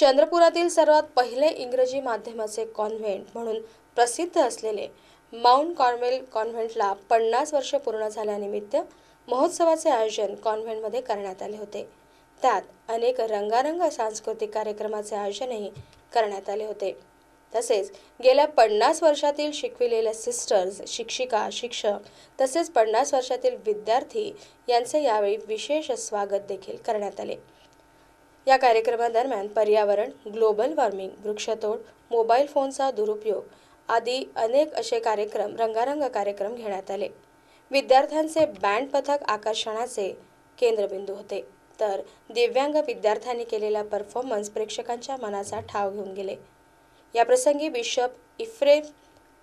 चंद्रपुरातील सर्वात पहिले इंग्रजी माध्यमाचे कॉन्व्हेंट म्हणून प्रसिद्ध असलेले माउंट कॉर्मेल कॉन्व्हेंटला पन्नास वर्ष पूर्ण झाल्यानिमित्त महोत्सवाचे आयोजन कॉन्व्हेंटमध्ये करण्यात आले होते. त्यात अनेक रंगारंग सांस्कृतिक कार्यक्रमाचे आयोजनही करण्यात आले होते. तसेच गेल्या पन्नास वर्षातील शिकविलेल्या सिस्टर्स शिक्षिका शिक्षक तसेच पन्नास वर्षातील विद्यार्थी यांचे यावेळी विशेष स्वागत देखील करण्यात आले. या कार्यक्रमादरम्यान पर्यावरण ग्लोबल वॉर्मिंग वृक्षतोड मोबाईल फोनचा दुरुपयोग आदी अनेक असे कार्यक्रम रंगारंग कार्यक्रम घेण्यात आले. विद्यार्थ्यांचे बँड पथक आकर्षणाचे केंद्रबिंदू होते. तर दिव्यांग विद्यार्थ्यांनी केलेला परफॉर्मन्स प्रेक्षकांच्या मनाचा ठाव घेऊन गेले. याप्रसंगी बिशप इफ्रेम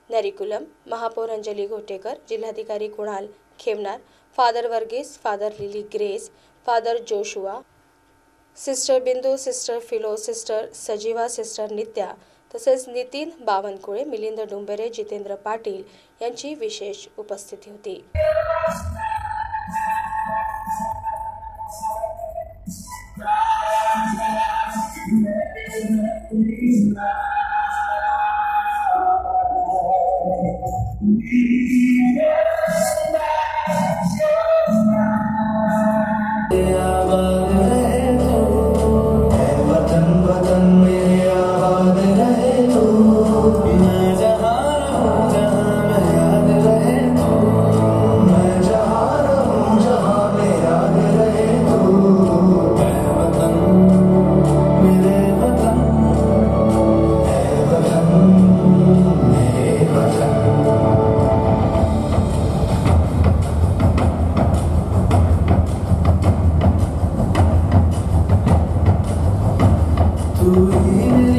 नरिकुलम महापौर अंजली घोटेकर जिल्हाधिकारी Kunal Khemnar father Varghese father Lily Grace father Joshua sister Bindu sister Philo sister Sajeeva sister Nitya तसेच नितीन बावनकुळे मिलिंद डुंबेरे जितेंद्र पाटील यांची विशेष उपस्थिती होती. वतन Ooh.